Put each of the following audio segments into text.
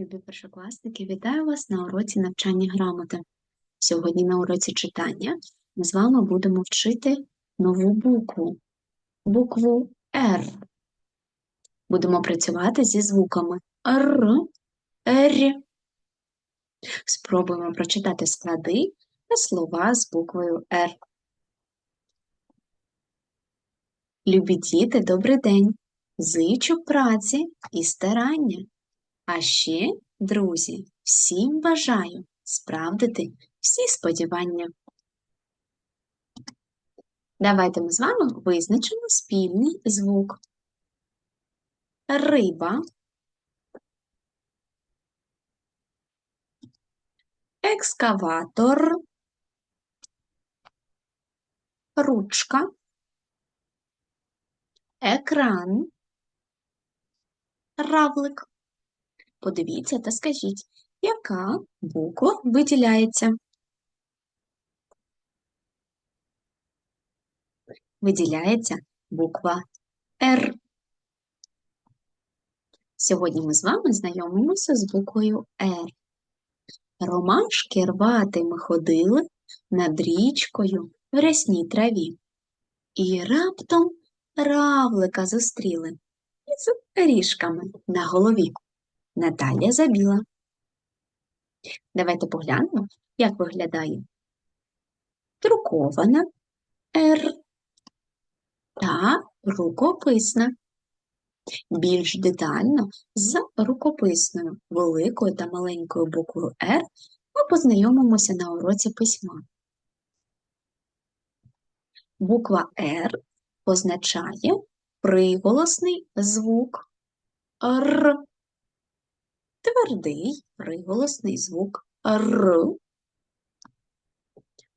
Любі першокласники, вітаю вас на уроці навчання грамоти. Сьогодні на уроці читання ми з вами будемо вчити нову букву букву Р. Будемо працювати зі звуками Р, Р. Спробуємо прочитати склади та слова з буквою Р. Любі діти, добрий день! Зичу праці і старання. А ще, друзі, всім бажаю справдити всі сподівання. Давайте ми з вами визначимо спільний звук. Риба, екскаватор, ручка, екран, равлик. Подивіться та скажіть, яка буква виділяється? Виділяється буква Р. Сьогодні ми з вами знайомимося з буквою Р. Ромашки рвати ми ходили над річкою в рясній траві. І раптом равлика зустріли із ріжками на голові. Наталя забіла. Давайте поглянемо, як виглядає друкована Р та рукописна. Більш детально з рукописною великою та маленькою буквою Р ми познайомимося на уроці письма. Буква Р позначає приголосний звук Р твердий приголосний звук Р,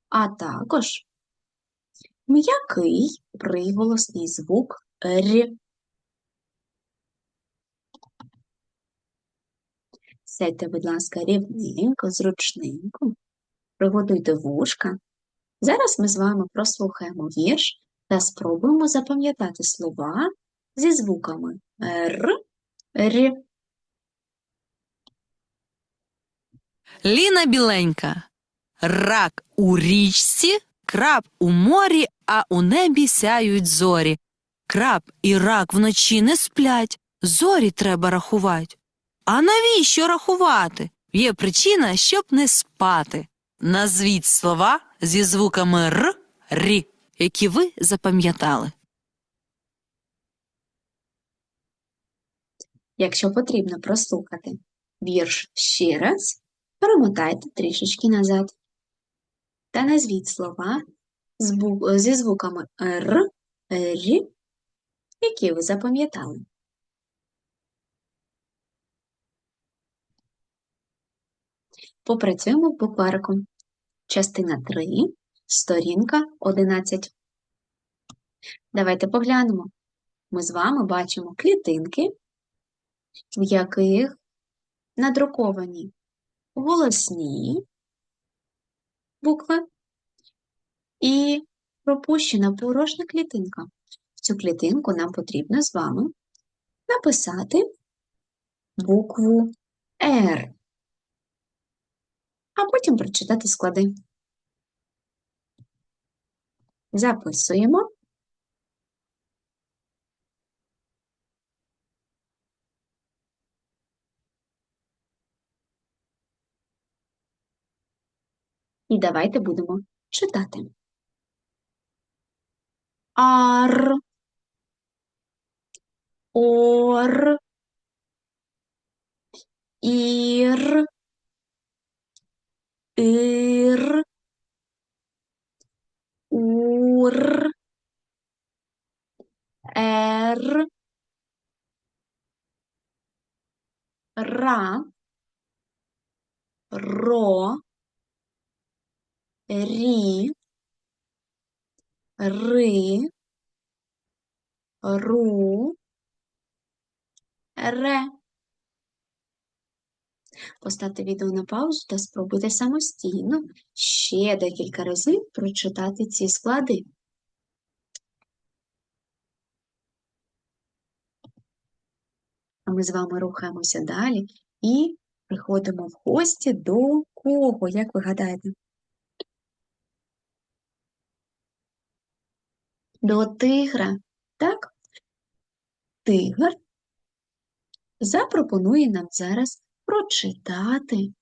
а також м'який приголосний звук Р. Сядьте, будь ласка, рівненько, зручненько, приготуйте вушка. Зараз ми з вами прослухаємо вірш та спробуємо запам'ятати слова зі звуками Р, Р. Ліна біленька. Рак у річці, краб у морі, а у небі сяють зорі. Краб і рак вночі не сплять, зорі треба рахувати. А навіщо рахувати? Є причина, щоб не спати. Назвіть слова зі звуками р, рі, які ви запам'ятали. Якщо потрібно прослухати вірш ще раз, перемотайте трішечки назад та назвіть слова зі звуками Р, Р, які ви запам'ятали. Попрацюємо попереку. Частина 3, сторінка 11. Давайте поглянемо. Ми з вами бачимо клітинки, в яких надруковані голосні букви і пропущена порожня клітинка. В цю клітинку нам потрібно з вами написати букву R, а потім прочитати склади. Записуємо. І давайте будемо читати. Ар. Ор. Ір. Ір. Ур. Ер. Ра. Ро. Рі, ри, ру, ре. Поставте відео на паузу та спробуйте самостійно ще декілька разів прочитати ці склади. А ми з вами рухаємося далі і приходимо в гості до кого, як ви гадаєте? До тигра, так? Тигр запропонує нам зараз прочитати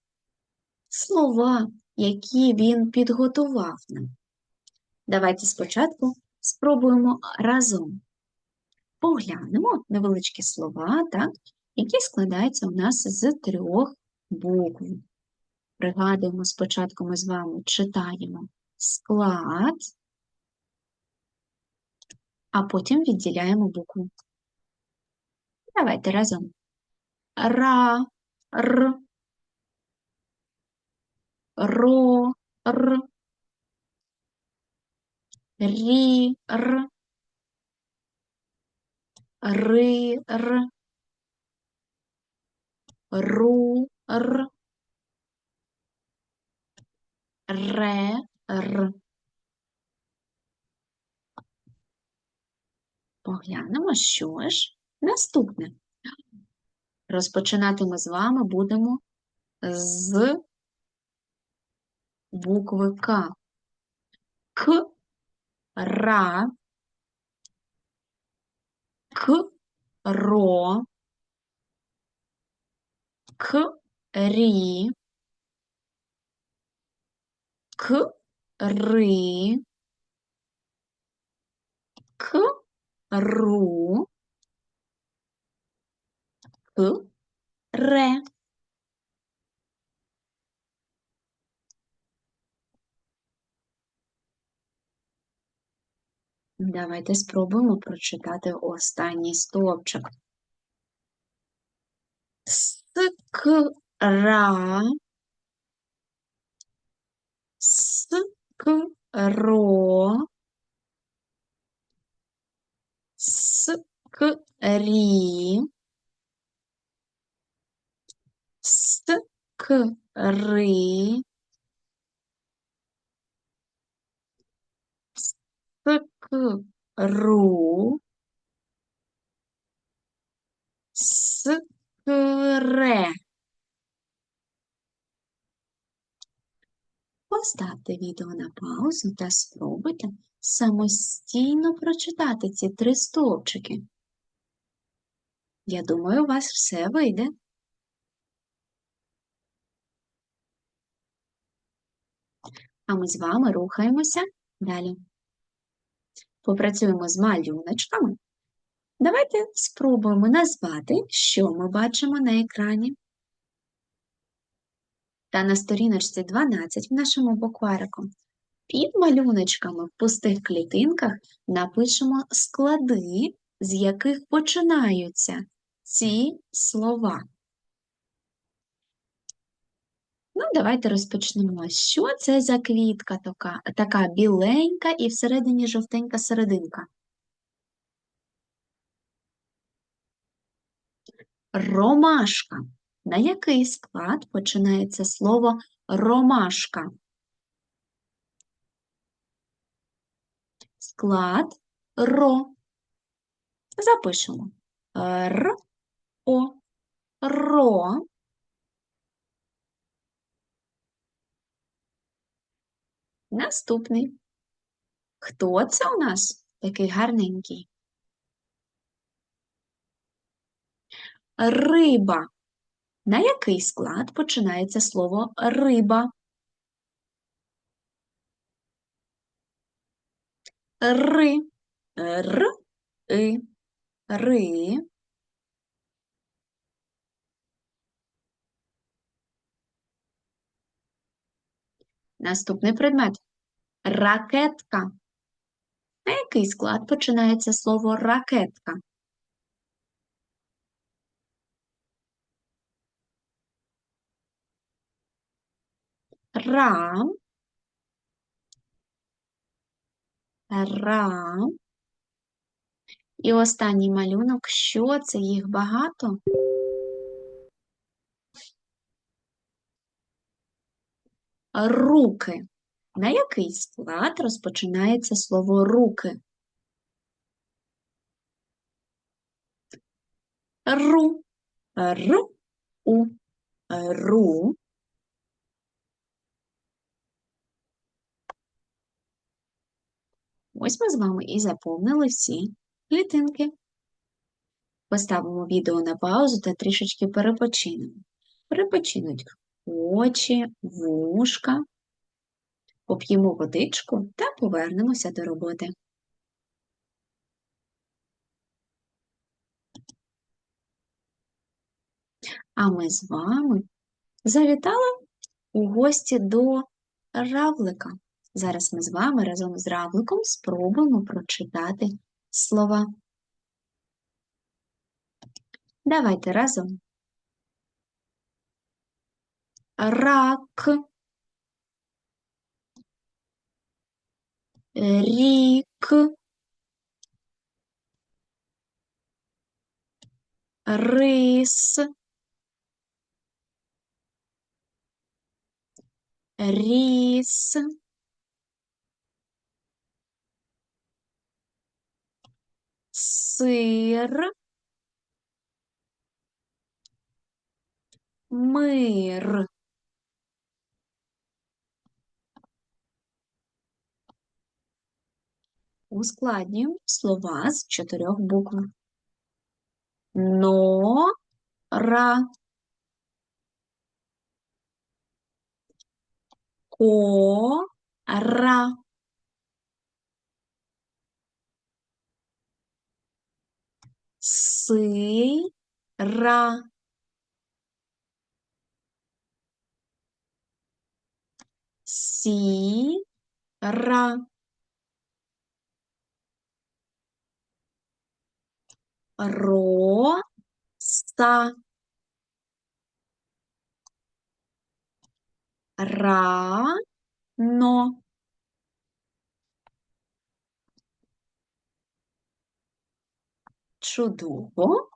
слова, які він підготував нам. Давайте спочатку спробуємо разом. Поглянемо невеличкі слова, так, які складаються у нас з трьох букв. Пригадуємо, спочатку ми з вами читаємо склад, а потім відділяємо букву. Давайте разом. Ра, р, ро, р, рі, р, ри, р, ру, р, ре, р. Поглянемо, що ж наступне. Розпочинати ми з вами будемо з букви К. К, ра, к, ро, к, рі, к, ри, к, ру, к, ре. Давайте спробуємо прочитати останній стовпчик. Скра, скро, скрі, скри, скру, скре. Поставте відео на паузу та спробуйте самостійно прочитати ці три стовпчики. Я думаю, у вас все вийде. А ми з вами рухаємося далі. Попрацюємо з малюночками. Давайте спробуємо назвати, що ми бачимо на екрані. Та на сторіночці 12 в нашому букварику під малюночками в пустих клітинках напишемо склади, з яких починаються ці слова. Ну, давайте розпочнемо. Що це за квітка така, така біленька і всередині жовтенька серединка? Ромашка. На який склад починається слово ромашка? Склад ро. Запишемо. Р, О, ро. Наступний. Хто це у нас такий гарненький? Риба. На який склад починається слово риба? Ри. Р, и, ри. Наступний предмет. Ракетка. На який склад починається слово ракетка? Ра. Ра. І останній малюнок. Що це? Їх багато? Руки. На який склад розпочинається слово руки? Ру. Р. У. ру. Ось ми з вами і заповнили всі клітинки. Поставимо відео на паузу та трішечки перепочинемо. Перепочинуть очі, вушка, поп'ємо водичку та повернемося до роботи. А ми з вами завітали у гості до равлика. Зараз ми з вами разом з равликом спробуємо прочитати слова. Давайте разом. Рак, рік, рис, ріс, сир, мир. Ускладнюємо слова з чотирьох букв. Нора, кора, сира, сіра, роса, рано, чудово.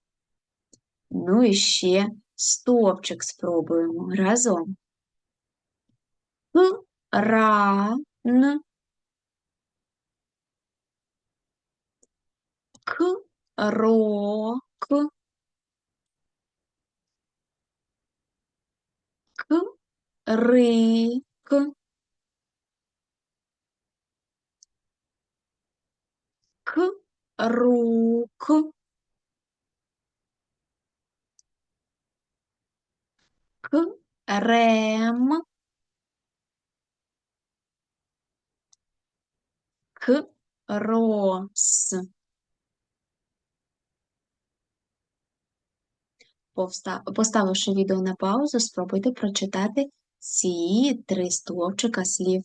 Ну і ще стовпчик спробуємо разом. Ран, крок, крик, круг, крем, крос. Поставивши відео на паузу, спробуйте прочитати ці три стовпчика слів.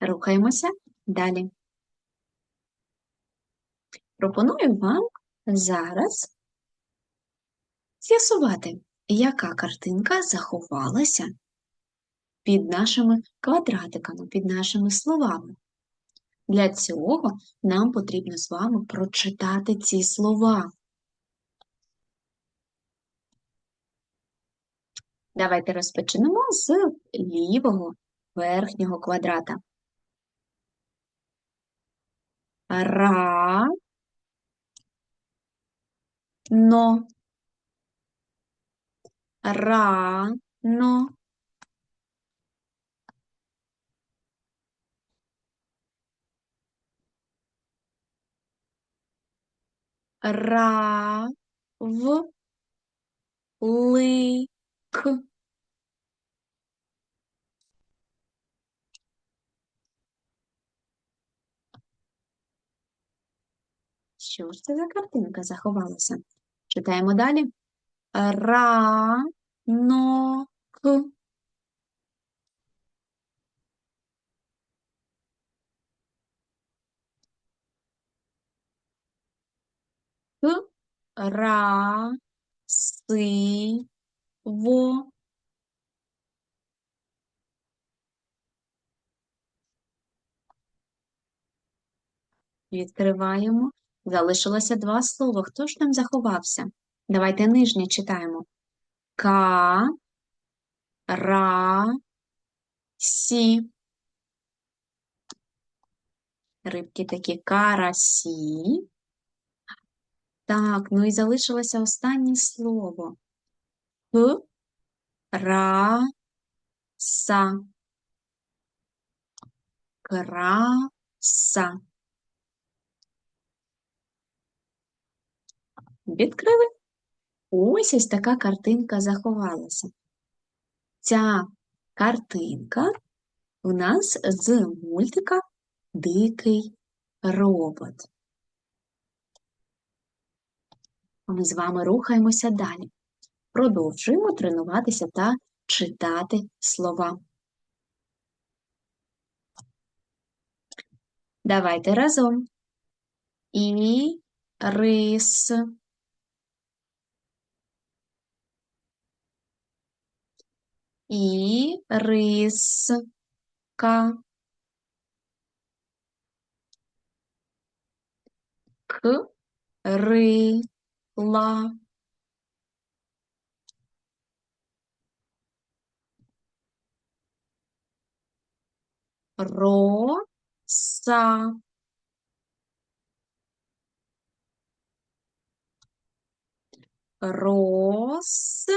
Рухаємося далі. Пропоную вам зараз з'ясувати, яка картинка заховалася під нашими квадратиками, під нашими словами. Для цього нам потрібно з вами прочитати ці слова. Давайте розпочнемо з лівого верхнього квадрата. Ра, но, рано, рав, лик, Що ж це за картинка заховалася? Читаємо далі. Ранок, красиво, Відкриваємо. Залишилося два слова. Хто ж там заховався? Давайте нижнє читаємо. Ка, ра, сі. Рибки такі карасі. Так, ну і залишилося останнє слово. П, ра, са. Краса. Відкрили. Ось ось така картинка заховалася. Ця картинка у нас з мультика Дикий робот. Ми з вами рухаємося далі. Продовжуємо тренуватися та читати слова. Давайте разом. І рис. І риска. К рила. Роса. Росла.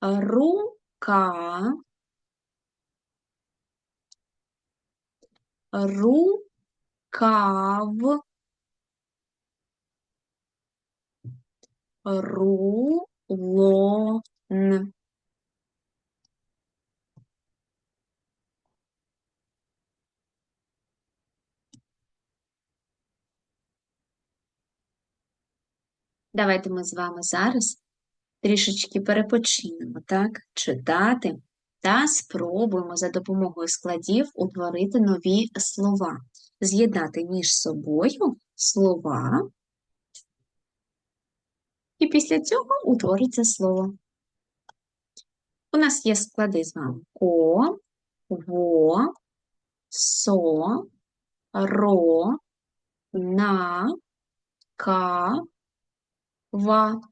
Рука. Рукав. Рулон. Давайте ми з вами зараз трішечки перепочинемо, так? Читати та спробуємо за допомогою складів утворити нові слова, з'єднати між собою слова, і після цього утвориться слово. У нас є склади з вами ко, во, со, ро, на, ка, ва.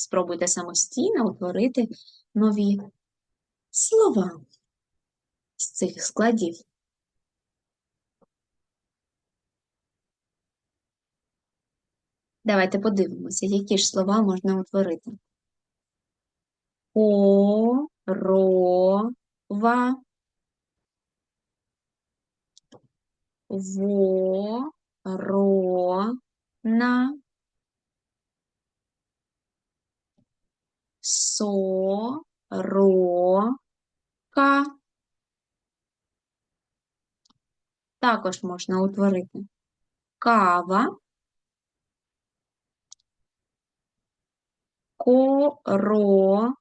Спробуйте самостійно утворити нові слова з цих складів. Давайте подивимося, які ж слова можна утворити. Корова, ворона, сорока. Також можна утворити кава, корона.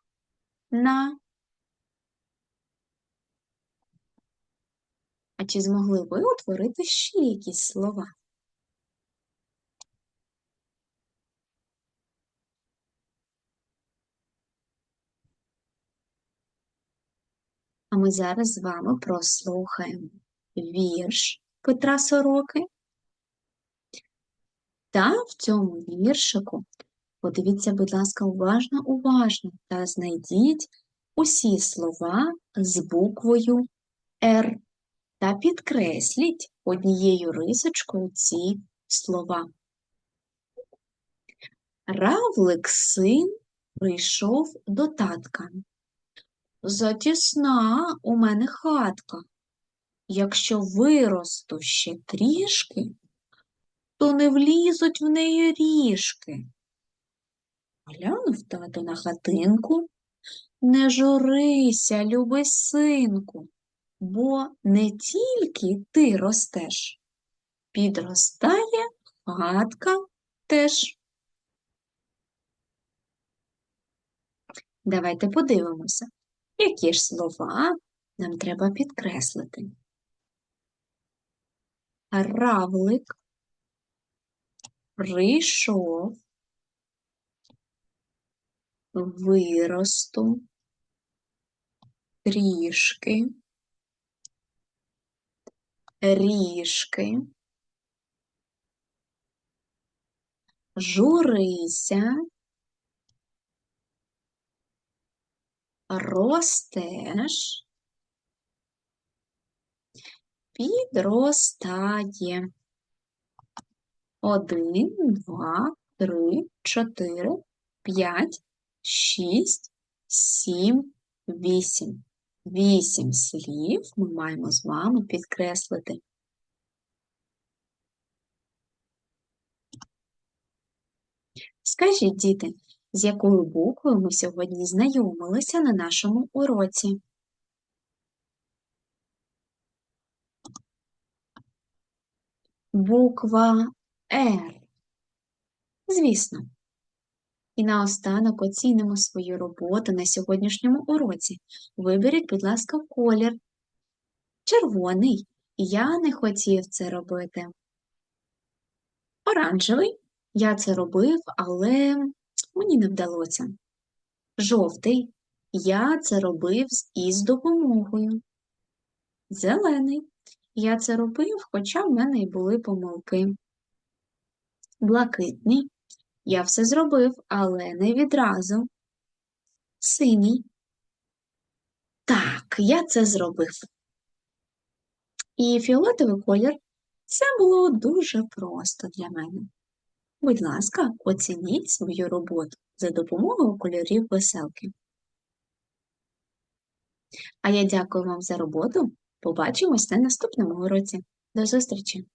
А чи змогли ви утворити ще якісь слова? Ми зараз з вами прослухаємо вірш Петра Сороки. Та в цьому віршику подивіться, будь ласка, уважно, уважно та знайдіть усі слова з буквою Р та підкресліть однією рисочкою ці слова. Равлик син прийшов до татка. Затісна у мене хатка. Якщо виросту ще трішки, то не влізуть в неї ріжки. Глянув тато на хатинку. Не журися, любий синку, бо не тільки ти ростеш, Підростає хатка теж. Давайте подивимося, які ж слова нам треба підкреслити. Равлик прийшов, виросту, трішки, ріжки, журися, ростеш, підростає. Один, два, три, чотири, п'ять, шість, сім, вісім. Вісім слів ми маємо з вами підкреслити. Скажіть, діти, з якою буквою ми сьогодні знайомилися на нашому уроці? Буква Р. Звісно. І наостанок оцінимо свою роботу на сьогоднішньому уроці. Виберіть, будь ласка, колір. Червоний. Я не хотів це робити. Оранжевий. Я це робив, але мені не вдалося. Жовтий. Я це робив із допомогою. Зелений. Я це робив, хоча в мене й були помилки. Блакитний. Я все зробив, але не відразу. Синій. Так, я це зробив. І фіолетовий колір це було дуже просто для мене. Будь ласка, оцініть свою роботу за допомогою кольорів веселки. А я дякую вам за роботу. Побачимось на наступному уроці. До зустрічі!